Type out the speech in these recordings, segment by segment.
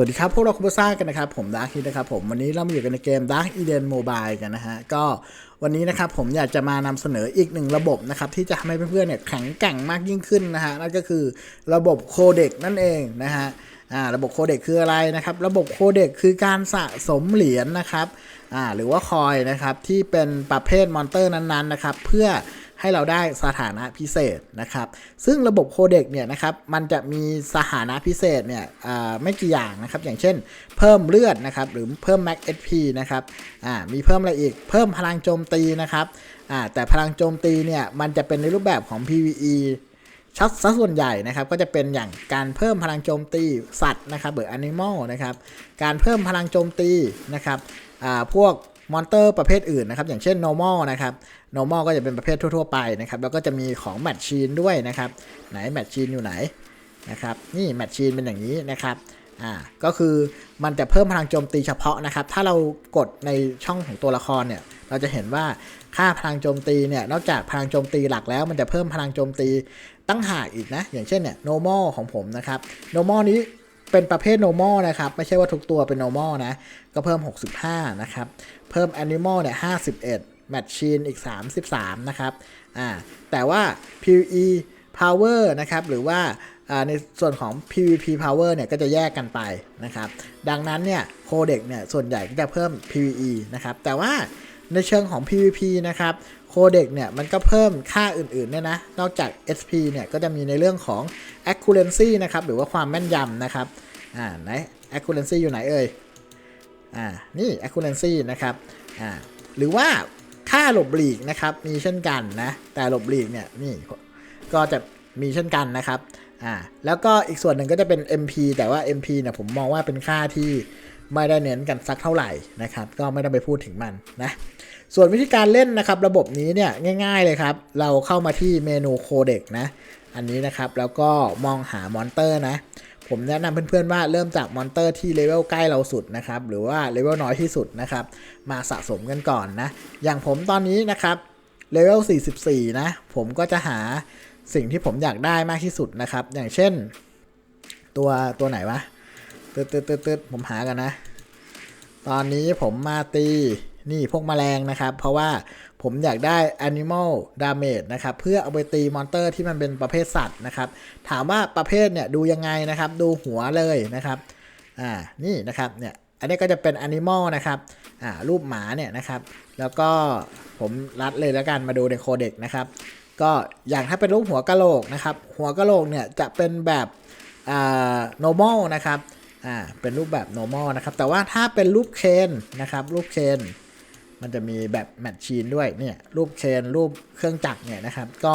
วัสดีครับพวกเราคุปซ่ากันนะครับผมดาร์คิดนะครับผมวันนี้เรามาอยู่กันในเกม Dark Eden Mobile กันนะฮะก็วันนี้นะครับผมอยากจะมานำเสนออีกหนึ่งระบบนะครับที่จะทำให้เพื่อนๆเนี่ยแข็งแกร่งมากยิ่งขึ้นนะฮะนั่นก็คือระบบโคเด็กนั่นเองนะฮะอ่าระบบโคเด็กคืออะไรนะครับ ระบบโคเด็กคือการสะสมเหรียญนะครับอ่าหรือว่าคอยนะครับที่เป็นประเภทมอนเตอร์นั้นๆนะครับเพื่อ ให้เราได้สถานะพิเศษนะครับ ซึ่งระบบโคเด็กเนี่ยนะครับ มันจะมีสถานะพิเศษเนี่ยไม่กี่อย่างนะครับ อย่างเช่น เพิ่มเลือดนะครับ หรือเพิ่ม Max HP นะครับมีเพิ่มอะไรอีก เพิ่มพลังโจมตีนะครับแต่พลังโจมตีเนี่ย มันจะเป็นในรูปแบบของ PVE ชัดซะส่วนใหญ่นะครับก็จะเป็นอย่างการเพิ่มพลังโจมตีสัตว์นะครับหรือ Animal นะครับ การเพิ่มพลังโจมตีนะครับพวก มอนเตอร์ประเภทอื่นนะครับ อย่างเช่น normal นะครับ normal ก็จะเป็นประเภททั่ว ๆ ไปนะครับ แล้วก็จะมีของ machine ด้วยนะครับ ไหน machine อยู่ไหนนะครับ นี่ machine เป็นอย่างนี้นะครับ อ่า ก็คือมันจะเพิ่มพลังโจมตีเฉพาะนะครับ ถ้าเรากดในช่องของตัวละครเนี่ย เราจะเห็นว่าค่าพลังโจมตีเนี่ย นอกจากพลังโจมตีหลักแล้ว มันจะเพิ่มพลังโจมตีตั้งหากอีกนะ อย่างเช่นเนี่ย normal ของผมนะครับ normal นี้ เป็นประเภท normal นะครับ ไม่ใช่ว่าทุกตัวเป็น normal นะ ก็เพิ่ม 65 นะครับ เพิ่ม animal เนี่ย 51 machine อีก 33 นะครับ อ่า แต่ว่า PVE power นะครับ หรือว่าในส่วนของ PVP power เนี่ยก็จะแยกกันไปนะครับ ดังนั้นเนี่ยโคเด็กเนี่ยส่วนใหญ่ก็จะเพิ่ม PVE นะครับ แต่ว่าในเชิงของ PVP นะครับ โคเด็กเนี่ยมันก็เพิ่มค่าอื่นๆเนี่ยนะ นอกจาก SP เนี่ยก็จะมีในเรื่องของ accuracy นะครับ หรือว่าความแม่นยำนะครับ อ่าไหน accuracy อยู่ไหนเอ่ย อ่า นี่ accuracy นะครับ อ่า หรือว่าค่าหลบหลีกนะครับ มีเช่นกันนะ แต่หลบหลีกเนี่ยนี่ก็จะมีเช่นกันนะครับ อ่า แล้วก็อีกส่วนหนึ่งก็จะเป็น MP แต่ว่า MP เนี่ยผมมองว่าเป็นค่าที่ไม่ได้เน้นกันสักเท่าไหร่นะครับ ก็ไม่ต้องไปพูดถึงมันนะ ส่วนวิธีการเล่นนะครับ ระบบนี้เนี่ยง่ายๆเลยครับ เราเข้ามาที่เมนูโคเด็กนะ อันนี้นะครับแล้วก็มองหามอนเตอร์นะ ผมแนะนำเพื่อนๆว่าเริ่มจากมอนเตอร์ที่เลเวลใกล้เราสุดนะครับ หรือว่าเลเวลน้อยที่สุดนะครับ มาสะสมกันก่อนนะ อย่างผมตอนนี้นะครับเลเวล44 นะ ผมก็จะหาสิ่งที่ผมอยากได้มากที่สุดนะครับ อย่างเช่น ตัวตัวไหนวะตึ๊ดตึ๊ดตึ๊ดตึ๊ดผมหากันนะ ตอนนี้ผมมาตี นี่พวกแมลงนะครับ เพราะว่าผมอยากได้ Animal Damage นะครับ เพื่อเอาไปตีมอนเตอร์ที่มันเป็นประเภทสัตว์นะครับ ถามว่าประเภทเนี่ยดูยังไงนะครับ ดูหัวเลยนะครับ อ่า นี่นะครับ เนี่ย อันนี้ก็จะเป็น Animal นะครับ อ่า รูปหมาเนี่ยนะครับ แล้วก็ผมรัดเลยแล้วกันมาดูในโคเด็กนะครับ ก็อย่างถ้าเป็นรูปหัวกะโหลกนะครับ หัวกะโหลกเนี่ยจะเป็นแบบ อ่า normal นะครับ อ่า เป็นรูปแบบ normal นะครับ แต่ว่าถ้าเป็นรูปเคนนะครับ รูปเคน มันจะมีแบบแมชชีนด้วยเนี่ยรูปเชนรูปเครื่องจักรเนี่ยนะครับก็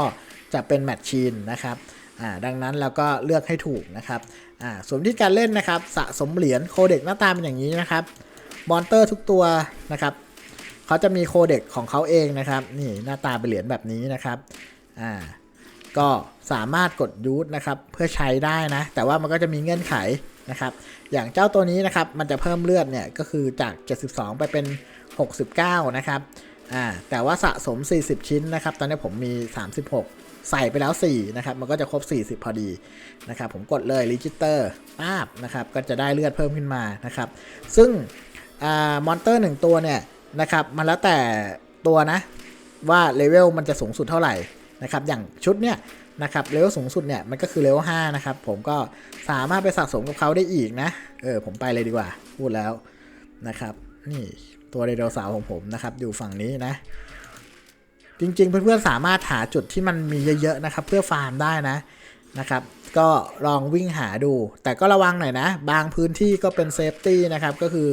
จะเป็นแมชชีนนะครับอ่าดังนั้นเราก็เลือกให้ถูกนะครับอ่าส่วนที่การเล่นนะครับสะสมเหรียญโคเด็กหน้าตาเป็นอย่างนี้นะครับมอนเตอร์ทุกตัวนะครับเขาจะมีโคเด็กของเขาเองนะครับนี่หน้าตาเป็นเหรียญแบบนี้นะครับอ่า ก็สามารถกดยูทนะครับเพื่อใช้ได้นะ แต่ว่ามันก็จะมีเงื่อนไขนะครับ อย่างเจ้าตัวนี้นะครับมันจะเพิ่มเลือดเนี่ยก็คือจาก 72 ไปเป็น 69 นะครับอ่าแต่ว่าสะสม 40 ชิ้นนะครับ ตอนนี้ผมมี 36 ใส่ไปแล้ว 4 นะครับ มันก็จะครบ 40 พอดีนะครับ ผมกดเลยรีจิสเตอร์ป้าบนะครับ ก็จะได้เลือดเพิ่มขึ้นมานะครับ ซึ่งอ่ามอนเตอร์ 1 ตัวเนี่ยนะครับ มันแล้วแต่ตัวนะว่าเลเวลมันจะสูงสุดเท่าไหร่ นะครับอย่างชุดเนี่ยนะครับเลเวลสูงสุดเนี่ยมันก็คือเลเวล5นะครับผมก็สามารถไปสะสมกับเขาได้อีกนะเออผมไปเลยดีกว่าพูดแล้วนะครับนี่ตัวไดโนเสาร์ของผมนะครับอยู่ฝั่งนี้นะ จริงๆ เพื่อนๆสามารถหาจุดที่มันมีเยอะๆนะครับเพื่อฟาร์มได้นะนะครับก็ลองวิ่งหาดู แต่ก็ระวังหน่อยนะ บางพื้นที่ก็เป็นเซฟตี้นะครับก็คือ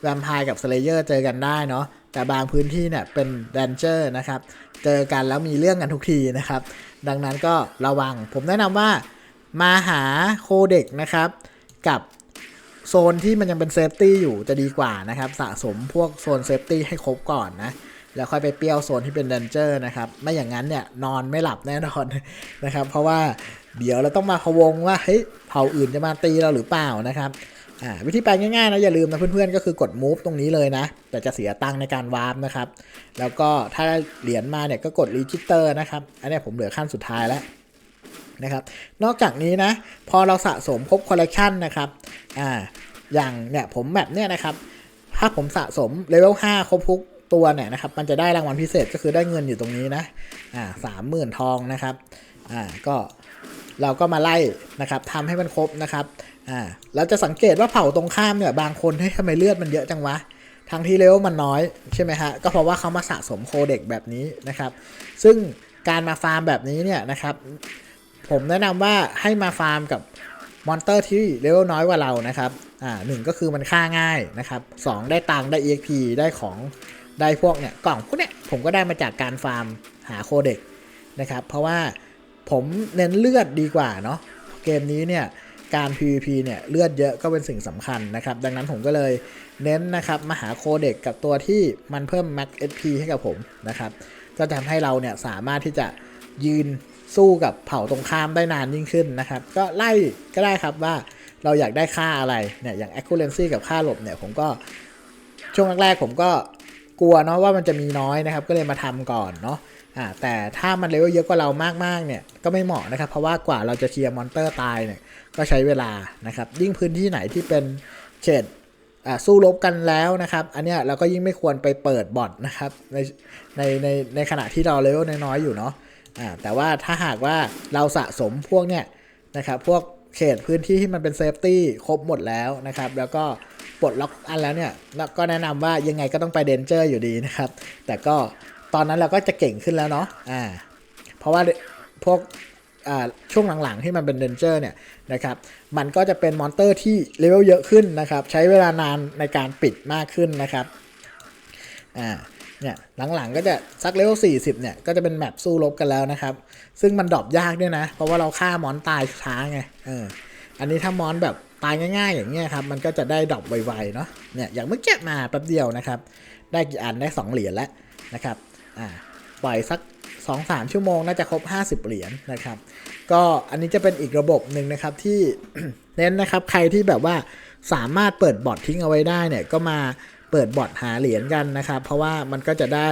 แวมไพร์กับสเลเยอร์เจอกันได้เนาะ แต่บางพื้นที่เนี่ยเป็นแดนเจอร์นะครับ เจอกันแล้วมีเรื่องกันทุกทีนะครับ ดังนั้นก็ระวัง ผมแนะนำว่ามาหาโคเด็กนะครับ กับโซนที่มันยังเป็นเซฟตี้อยู่จะดีกว่านะครับ สะสมพวกโซนเซฟตี้ให้ครบก่อนนะ แล้วค่อยไปเปี้ยวโซนที่เป็นเดนเจอร์นะครับ ไม่อย่างนั้นเนี่ยนอนไม่หลับแน่นอนนะครับ เพราะว่าเดี๋ยวเราต้องมาพะวงว่าเฮ้ยเผ่าอื่นจะมาตีเราหรือเปล่านะครับ อ่าวิธีแปลงง่ายๆนะอย่าลืมนะเพื่อนๆก็คือกด move ตรงนี้เลยนะ แต่จะเสียตังค์ในการวาร์ปนะครับ แล้วก็ถ้าเหรียญมาเนี่ยก็กด register นะครับ อันนี้ผมเหลือขั้นสุดท้ายแล้วนะครับ นอกจากนี้นะ พอเราสะสมครบคอลเลกชันนะครับอ่าอย่างเนี่ยผมแบบเนี้ยนะครับ ถ้าผมสะสมเลเวล5ครบทุกตัวเนี่ยนะครับ มันจะได้รางวัลพิเศษก็คือได้เงินอยู่ตรงนี้นะอ่าสามหมื่นทองนะครับอ่าก็ เราก็มาไล่นะครับทำให้มันครบนะครับอ่าเราจะสังเกตว่าเผ่าตรงข้ามเนี่ยบางคนให้ทำไมเลือดมันเยอะจังวะทั้งที่เลเวลมันน้อยใช่ไหมฮะก็เพราะว่าเขามาสะสมโคเด็กแบบนี้นะครับ ซึ่งการมาฟาร์มแบบนี้เนี่ยนะครับ ผมแนะนำว่าให้มาฟาร์มกับมอนเตอร์ที่เลเวลน้อยกว่าเรานะครับอ่าหนึ่งก็คือมันฆ่าง่ายนะครับสองได้ตังค์ได้ EXP ได้ของได้พวกเนี่ยกล่องพวกเนี้ยผมก็ได้มาจากการฟาร์มหาโคเด็กนะครับ เพราะว่า ผมเน้นเลือดดีกว่าเนาะเกมนี้เนี่ยการ PVP เนี่ยเลือดเยอะก็เป็นสิ่งสำคัญนะครับ ดังนั้นผมก็เลยเน้นนะครับมาหาโคเด็กกับตัวที่มันเพิ่ม Max SP ให้กับผมนะครับก็จะทำให้เราเนี่ยสามารถที่จะยืนสู้กับเผ่าตรงข้ามได้นานยิ่งขึ้นนะครับ ก็ไล่ก็ได้ครับว่าเราอยากได้ค่าอะไรเนี่ยอย่าง accuracy กับค่าหลบเนี่ยผมก็ช่วงแรกๆผมก็กลัวเนาะว่ามันจะมีน้อยนะครับ ก็เลยมาทำก่อนเนาะ อ่าแต่ถ้ามันเลเวลเยอะกว่าเรามากๆเนี่ยก็ไม่เหมาะนะครับ เพราะว่ากว่าเราจะเคลียร์มอนเตอร์ตายเนี่ยก็ใช้เวลานะครับ ยิ่งพื้นที่ไหนที่เป็นเขตอ่าสู้รบกันแล้วนะครับ อันเนี้ยเราก็ยิ่งไม่ควรไปเปิดบอทนะครับในในในในขณะที่เราเลเวลน้อยๆอยู่เนาะอ่าแต่ว่าถ้าหากว่าเราสะสมพวกเนี้ยนะครับพวกเขตพื้นที่ที่มันเป็นเซฟตี้ครบหมดแล้วนะครับ แล้วก็ปลดล็อกอันแล้วเนี่ยก็แนะนำว่ายังไงก็ต้องไปเดนเจอร์อยู่ดีนะครับ แต่ก็ ตอนนั้นเราก็จะเก่งขึ้นแล้วเนาะอ่าเพราะว่าพวกอ่าช่วงหลังๆ ที่มันเป็นเดนเจอร์เนี่ยนะครับ มันก็จะเป็นมอนเตอร์ที่เลเวลเยอะขึ้นนะครับ ใช้เวลานานในการปิดมากขึ้นนะครับ อ่า เนี่ยหลังๆก็จะสักเลเวล40 เนี่ย ก็จะเป็นแมปสู้รบกันแล้วนะครับ ซึ่งมันดรอปยากด้วยนะ เพราะว่าเราฆ่ามอนตายช้าไง เออ อันนี้ถ้ามอนแบบตายง่าย ๆ อย่างเงี้ยครับ มันก็จะได้ดรอปไวๆเนาะ เนี่ย อย่างเมื่อกี้มาแป๊บเดียวนะครับ ได้กี่อันได้ 2 เหรียญแล้วนะครับ อ่าปล่อยสัก 2-3 ชั่วโมงน่าจะครบ 50 เหรียญนะครับ ก็อันนี้จะเป็นอีกระบบหนึ่งนะครับที่เน้นนะครับใครที่แบบว่าสามารถเปิดบอททิ้งเอาไว้ได้เนี่ยก็มาเปิดบอทหาเหรียญกันนะครับ เพราะว่ามันก็จะได้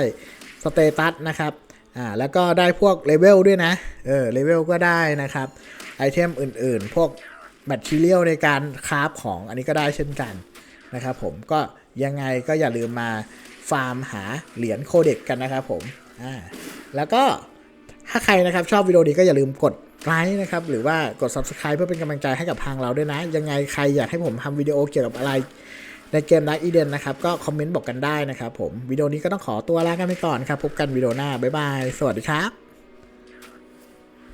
สเตตัสนะครับอ่าแล้วก็ได้พวกเลเวลด้วยนะเออเลเวลก็ได้นะครับไอเทมอื่นๆ พวกแบตทีเรียลในการคราฟของอันนี้ก็ได้เช่นกันนะครับผมก็ยังไงก็อย่าลืมมา ฟาร์มหาเหรียญโคเด็กกันนะครับผมอ่าแล้วก็ถ้าใครนะครับชอบวิดีโอนี้ก็อย่าลืมกดไลค์นะครับหรือว่ากด subscribe เพื่อเป็นกำลังใจให้กับทางเราด้วยนะ ยังไงใครอยากให้ผมทำวิดีโอเกี่ยวกับอะไรในเกมรักอีเดนนะครับ ก็คอมเมนต์บอกกันได้นะครับผมวิดีโอนี้ก็ต้องขอตัวลากันไปก่อนครับ พบกันวิดีโอหน้า บ๊ายบาย สวัสดีครับ